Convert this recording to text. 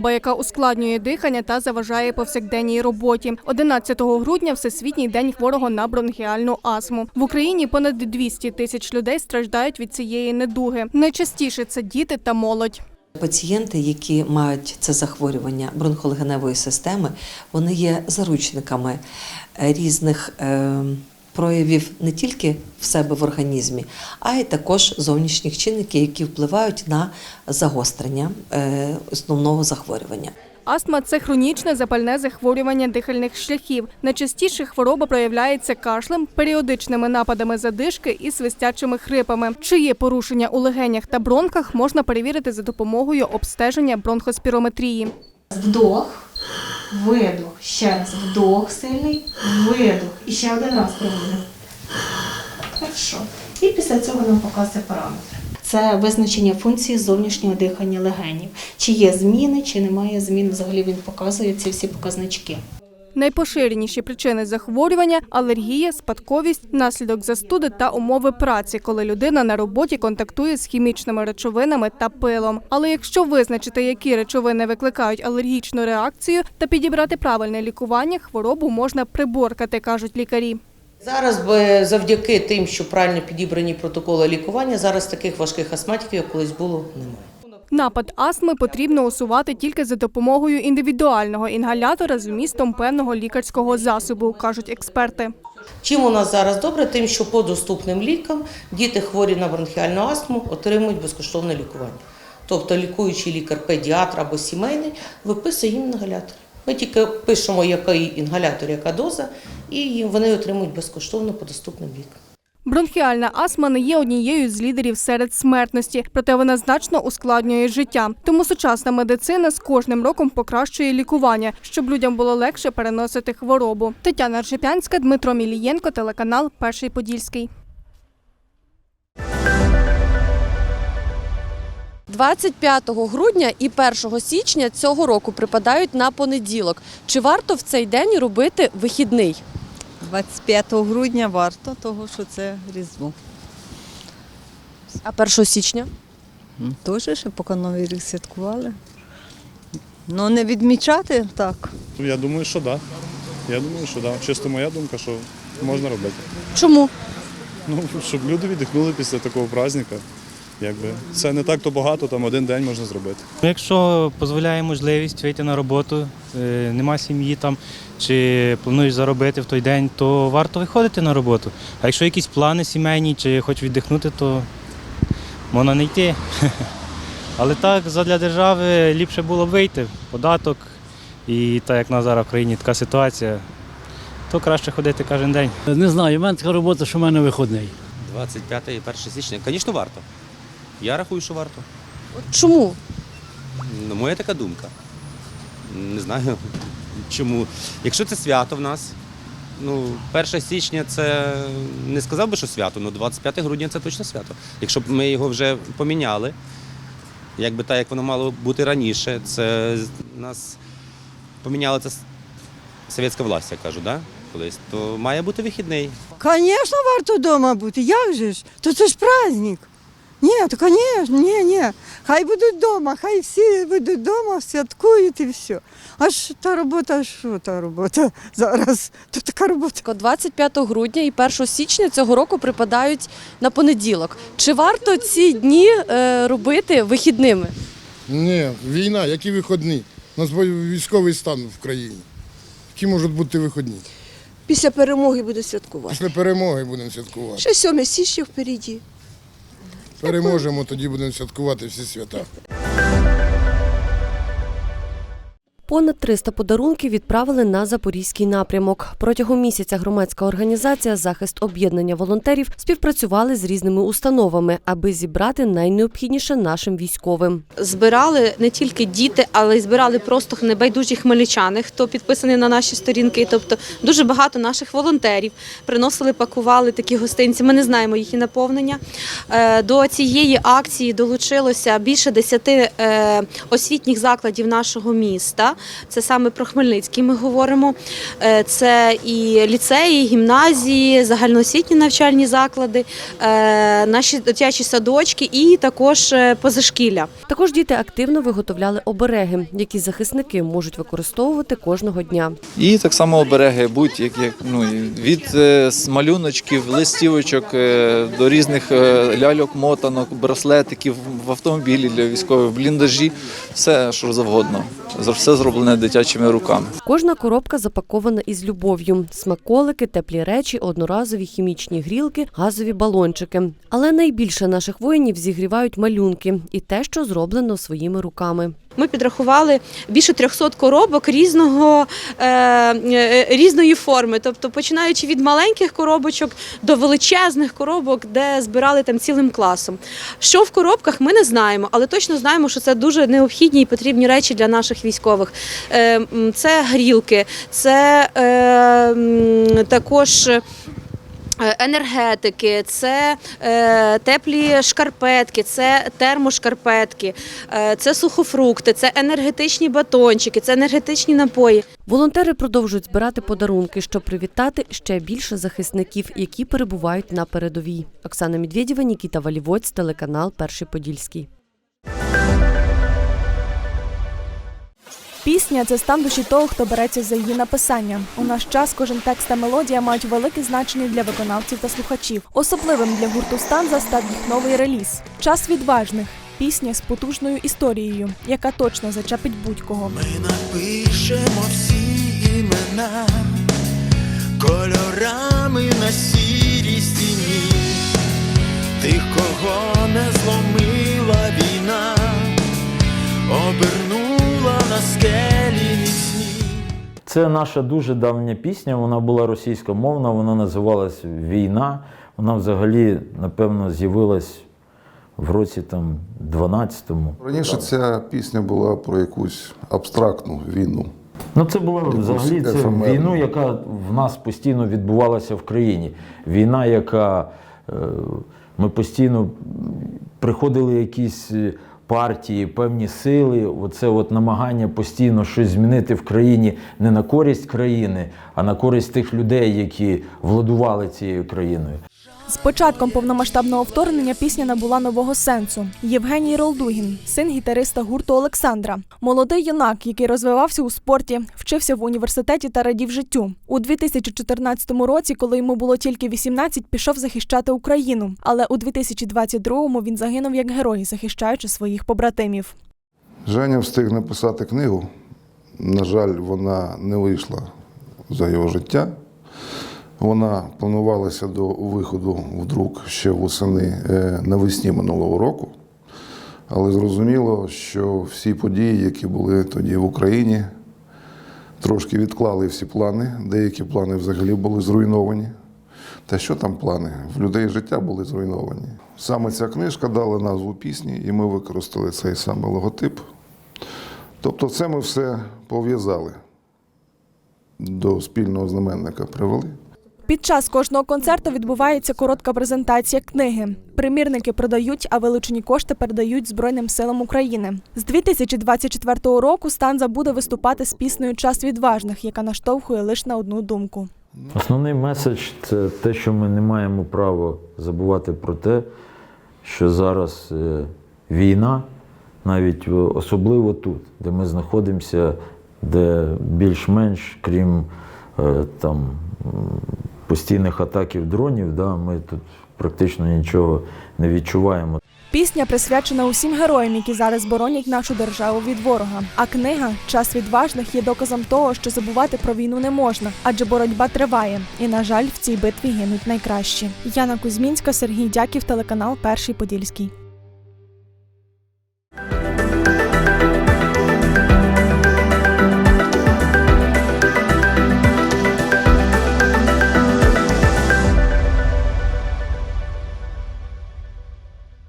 хвороба, яка ускладнює дихання та заважає повсякденній роботі. 11 грудня Всесвітній день хворого на бронхіальну астму. В Україні понад 200 тисяч людей страждають від цієї недуги. Найчастіше це діти та молодь. Пацієнти, які мають це захворювання бронхолегеневої системи, вони є заручниками різних е, проявів не тільки в себе в організмі, а й також зовнішніх чинників, які впливають на загострення е, основного захворювання. Астма це хронічне запальне захворювання дихальних шляхів. Найчастіше хвороба проявляється кашлем, періодичними нападами задишки і свистячими хрипами. Чи є порушення у легенях та бронхах, можна перевірити за допомогою обстеження бронхоспірометрії. Вдох, видох. Ще раз вдох сильний, видох. І ще один раз проводимо. Хорошо. І після цього нам показує параметри. Це визначення функції зовнішнього дихання легенів. Чи є зміни, чи немає змін. Взагалі він показує ці всі показнички. Найпоширеніші причини захворювання алергія, спадковість, наслідок застуди та умови праці, коли людина на роботі контактує з хімічними речовинами та пилом. Але якщо визначити, які речовини викликають алергічну реакцію та підібрати правильне лікування, хворобу можна приборкати, кажуть лікарі. Зараз завдяки тим, що правильно підібрані протоколи лікування, зараз таких важких астматиків, як колись було, немає. Напад астми потрібно усувати тільки за допомогою індивідуального інгалятора з вмістом певного лікарського засобу, кажуть експерти. Чим у нас зараз добре, тим, що по доступним лікам діти хворі на бронхіальну астму отримують безкоштовне лікування. Тобто лікуючий лікар, педіатр або сімейний виписує їм інгалятор. Ми тільки пишемо, який інгалятор, яка доза, і вони отримують безкоштовно по доступним лікам. Бронхіальна астма не є однією з лідерів серед смертності, проте вона значно ускладнює життя. Тому сучасна медицина з кожним роком покращує лікування, щоб людям було легше переносити хворобу. Тетяна Ржепянська, Дмитро Мілієнко, телеканал Перший Подільський. 25 грудня і 1 січня цього року припадають на понеділок. Чи варто в цей день робити вихідний? 25 грудня варто, того що це Різдво. А 1 січня? Теж ще поки Новий рік святкували. Ну не відмічати так. Я думаю, що так. Да. Я думаю, що так. Да. Чисто моя думка, що можна робити. Чому? Ну, щоб люди віддихнули після такого праздника. Якби це не так то багато, там один день можна зробити. Ну, Якщо дозволяє можливість вийти на роботу, е, нема сім'ї там чи плануєш заробити в той день, то варто виходити на роботу. А якщо якісь плани сімейні чи хоч віддихнути, то можна не йти. Але так, задля держави ліпше було б вийти, податок. І так як на зараз в країні така ситуація, то краще ходити кожен день. Не знаю, у мене така робота, що в мене виходний. 25 і 1 січня. Звісно, варто. Я рахую, що варто. Чому? Ну, моя така думка. Не знаю чому. Якщо це свято в нас, ну, 1 січня це не сказав би, що свято, ну 25 грудня це точно свято. Якщо б ми його вже поміняли, якби так, як воно мало бути раніше, це нас поміняла це совєтська власть, я кажу, да? колись, то має бути вихідний. Звісно, варто вдома бути. Як же ж? То це ж праздник. Ні, то звісно, ні, ні. Хай будуть вдома, хай всі будуть вдома, святкують і все. А ж та робота, що та робота зараз? То така робота. 25 грудня і 1 січня цього року припадають на понеділок. Чи варто ці дні е, робити вихідними? Ні, війна, які виходні? У нас військовий стан в країні. Які можуть бути виходні? Після перемоги буду святкувати. Після перемоги будемо святкувати. Ще 7 січня впереді. Переможемо, тоді будемо святкувати всі свята. Понад 300 подарунків відправили на запорізький напрямок. Протягом місяця громадська організація Захист об'єднання волонтерів співпрацювали з різними установами, аби зібрати найнеобхідніше нашим військовим. Збирали не тільки діти, але й збирали просто небайдужі хмельничани, хто підписаний на наші сторінки. Тобто дуже багато наших волонтерів приносили, пакували такі гостинці. Ми не знаємо їхні наповнення. Е, До цієї акції долучилося більше десяти е, освітніх закладів нашого міста. Це саме про Хмельницький. Ми говоримо. Е, Це і ліцеї, і гімназії, загальноосвітні навчальні заклади, е, наші дитячі садочки і також е, позашкілля. Також діти активно виготовляли обереги, які захисники можуть використовувати кожного дня. І так само обереги, будь-як ну, від малюночків, листівочок до різних ляльок, мотанок, браслетиків в автомобілі для військових, в бліндажі, все що завгодно. За- Все зроблене дитячими руками. Кожна коробка запакована із любов'ю: смаколики, теплі речі, одноразові хімічні грілки, газові балончики. Але найбільше наших воїнів зігрівають малюнки і те, що зроблено своїми руками. Ми підрахували більше 300 коробок різного, е, е, різної форми, тобто починаючи від маленьких коробочок до величезних коробок, де збирали там цілим класом. Що в коробках, ми не знаємо, але точно знаємо, що це дуже необхідні і потрібні речі для наших військових. Е, це грілки, це е, також. Е, Енергетики, це е, теплі шкарпетки, це термошкарпетки, е, це сухофрукти, це енергетичні батончики, це енергетичні напої. Волонтери продовжують збирати подарунки, щоб привітати ще більше захисників, які перебувають на передовій. Оксана Медведєва, Нікіта Валівоць, телеканал Перший Подільський. Пісня це стан душі того, хто береться за її написання. У наш час кожен текст та мелодія мають велике значення для виконавців та слухачів. Особливим для гурту Станза став їх новий реліз. Час відважних. Пісня з потужною історією, яка точно зачепить будь-кого. Ми Напишемо всі імена кольорами на сірій стіні, тих, кого не зломила війна, обернула на скелі міцні. Це наша дуже давня пісня. Вона була російськомовна, вона називалась Війна. Вона взагалі, напевно, з'явилась в році там 12-му. Раніше ця пісня була про якусь абстрактну війну. Ну, це була взагалі це війну, яка в нас постійно відбувалася в країні. Війна, яка е, ми постійно приходили якісь е, партії, певні сили. Оце от намагання постійно щось змінити в країні не на користь країни, а на користь тих людей, які владували цією країною. З початком повномасштабного вторгнення пісня набула нового сенсу. Євгеній Ролдугін, син гітариста гурту Олександра, молодий юнак, який розвивався у спорті, вчився в університеті та радів життю. У 2014 році, коли йому було тільки 18, пішов захищати Україну. Але у 2022-му він загинув як герой, захищаючи своїх побратимів. Женя встиг написати книгу. На жаль, вона не вийшла за його життя. Вона планувалася до виходу в друк ще восени е, навесні минулого року. Але зрозуміло, що всі події, які були тоді в Україні, трошки відклали всі плани. Деякі плани взагалі були зруйновані. Та що там плани? В людей життя були зруйновані. Саме ця книжка дала назву пісні, і ми використали цей саме логотип. Тобто, це ми все пов'язали до спільного знаменника привели. Під час кожного концерту відбувається коротка презентація книги. Примірники продають, а вилучені кошти передають Збройним силам України. З 2024 року Станза буде виступати з піснею Час відважних, яка наштовхує лише на одну думку. Основний меседж це те, що ми не маємо права забувати про те, що зараз е, війна, навіть особливо тут, де ми знаходимося, де більш-менш, крім е, там постійних атаків дронів, да, ми тут практично нічого не відчуваємо. Пісня присвячена усім героям, які зараз боронять нашу державу від ворога. А книга Час відважних є доказом того, що забувати про війну не можна, адже боротьба триває. І, на жаль, в цій битві гинуть найкращі. Яна Кузьмінська, Сергій Дяків, телеканал Перший Подільський.